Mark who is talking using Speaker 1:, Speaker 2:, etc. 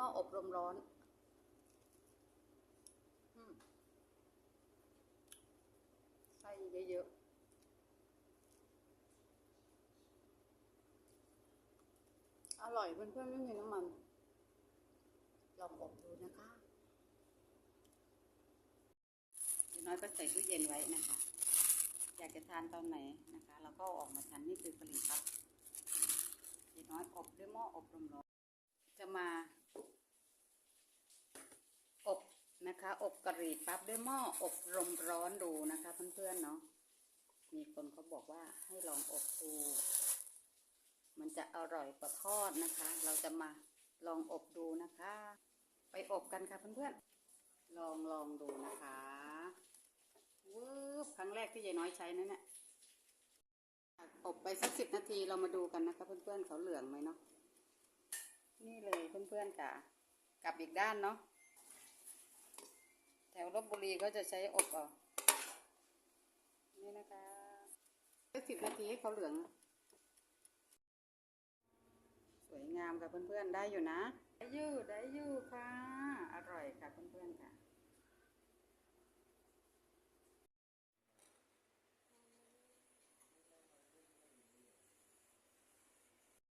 Speaker 1: หม้ออบลมร้อนอืมไส้เยอะๆอร่อยเพื่อนๆไม่มีน้ำมัน ลองอบดูนะคะเดี๋ยวน้อยก็ใส่ตู้เย็นไว้นะคะ อยากจะทานตอนไหนนะคะเราก็ออกมาทานนี่คือกะหรี่ปั๊บเดี๋ยวน้อยอบด้วยหม้ออบลมร้อนจะมา อบ นะคะ อบกะหรี่ปั๊บด้วยหม้ออบลมร้อนดูนะคะเพื่อนๆเนาะมีคนเขาบอกว่าให้ลองอบดู มันจะอร่อยกว่าทอดนะคะ เราจะมาลองอบดูนะคะ ไปอบกันค่ะเพื่อนๆลองลองดูนะคะวืบครั้งแรกที่ยายน้อยใช้นั่นแหละอบไปสักสิบนาทีเรามาดูกันนะคะ เพื่อนๆเขาเหลืองไหมเนาะนี่เลยเพื่อนๆค่ะกลับอีกด้านเนาะ วลบบุรีก็จะใช้อบเอานี่นะคะสักสิบนาทีให้เขาเหลือง สวยงามค่ะเพื่อนๆได้อยู่นะ ได้อยู่ได้อยู่ค่ะ